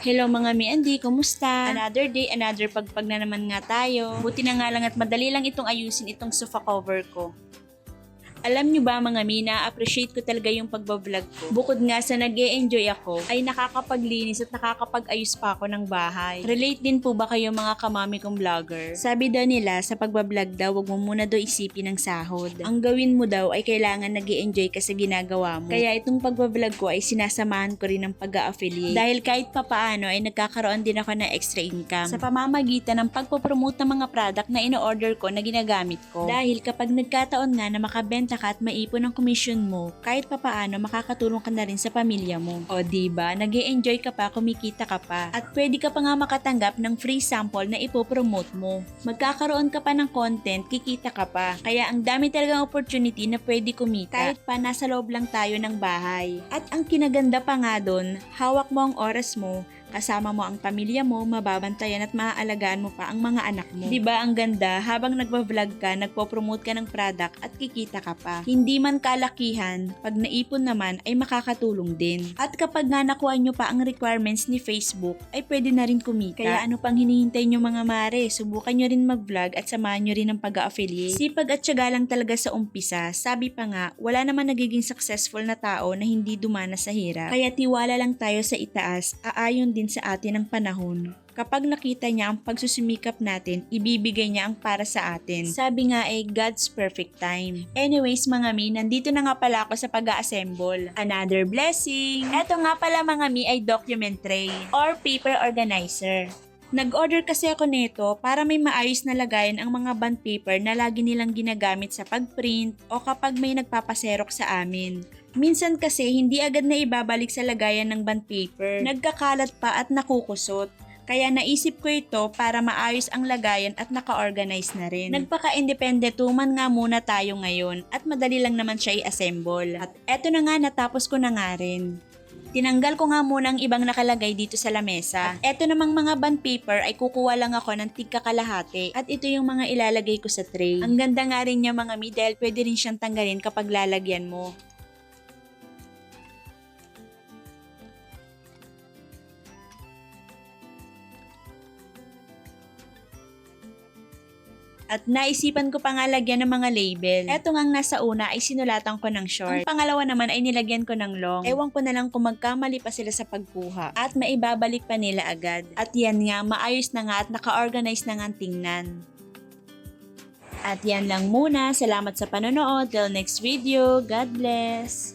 Hello mga mi Andy, kumusta? Another day, another pagpag na naman nga tayo. Buti na nga lang at madali lang itong ayusin itong sofa cover ko. Alam nyo ba mga mi, na-appreciate ko talaga yung pagbablog ko. Bukod nga sa nag enjoy ako, ay nakakapaglinis at nakakapag-ayos pa ako ng bahay. Relate din po ba kayo mga kamami kong vlogger? Sabi daw nila, sa pagbablog daw, wag mo muna daw isipin ng sahod. Ang gawin mo daw ay kailangan nag enjoy ka sa ginagawa mo. Kaya itong pagbablog ko ay sinasamahan ko rin ng pag-affiliate. Dahil kahit papaano ay nagkakaroon din ako ng extra income. Sa pamamagitan ng pagpopromote ng mga product na ino-order ko na ginagamit ko. Dahil kapag nagkataon nga na makabenta ka at maipon ang commission mo, kahit papaano makakatulong ka na rin sa pamilya mo. O ba? nag enjoy ka pa, kumikita ka pa. At pwede ka pa nga makatanggap ng free sample na ipopromote mo. Magkakaroon ka pa ng content, kikita ka pa. Kaya ang dami talagang opportunity na pwede kumita. Kahit pa nasa loob lang tayo ng bahay. At ang kinaganda pa nga doon, hawak mo ang oras mo, kasama mo ang pamilya mo, mababantayan at maaalagaan mo pa ang mga anak mo. 'Di ba ang ganda? Habang nagba-vlog ka, nagpo-promote ka ng product at kikita ka pa. Hindi man kalakihan, pag naipon naman ay makakatulong din. At kapag nga nakuha nyo pa ang requirements ni Facebook, ay pwede na rin kumita. Kaya ano pang hinihintay nyo mga mare? Subukan nyo rin mag-vlog at samahan nyo rin ang pag-affiliate. Sipag at syaga lang talaga sa umpisa. Sabi pa nga, wala naman nagiging successful na tao na hindi dumana sa hirap. Kaya tiwala lang tayo sa itaas, aayon din sa atin ang panahon. Kapag nakita niya ang pagsusumikap natin, ibibigay niya ang para sa atin. Sabi nga ay God's perfect time. Anyways mga mi, nandito na nga pala ako sa pag-assemble. Another blessing! Eto nga pala mga mi ay document tray or paper organizer. Nag-order kasi ako nito para may maayos na lagayan ang mga bond paper na lagi nilang ginagamit sa pag-print o kapag may nagpapaserok sa amin. Minsan kasi hindi agad na ibabalik sa lagayan ng bond paper. Nagkakalat pa at nakukusot. Kaya naisip ko ito para maayos ang lagayan at naka-organize na rin. Nagpaka-independent woman nga muna tayo ngayon at madali lang naman siya i-assemble. At eto na nga natapos ko na nga rin. Tinanggal ko nga muna ang ibang nakalagay dito sa lamesa. At eto namang mga bond paper ay kukuha lang ako ng tigka kalahati. At ito yung mga ilalagay ko sa tray. Ang ganda nga rin niya mga mi dahil pwede rin siyang tanggalin kapag lalagyan mo. At naisipan ko pa nga lagyan ng mga label. Eto nga nasa una ay sinulatan ko ng short. Ang pangalawa naman ay nilagyan ko ng long. Ewan ko na lang kung magkamali pa sila sa pagkuha. At maibabalik pa nila agad. At yan nga, maayos na nga at naka-organize na nga tingnan. At yan lang muna. Salamat sa panonood. Till next video. God bless.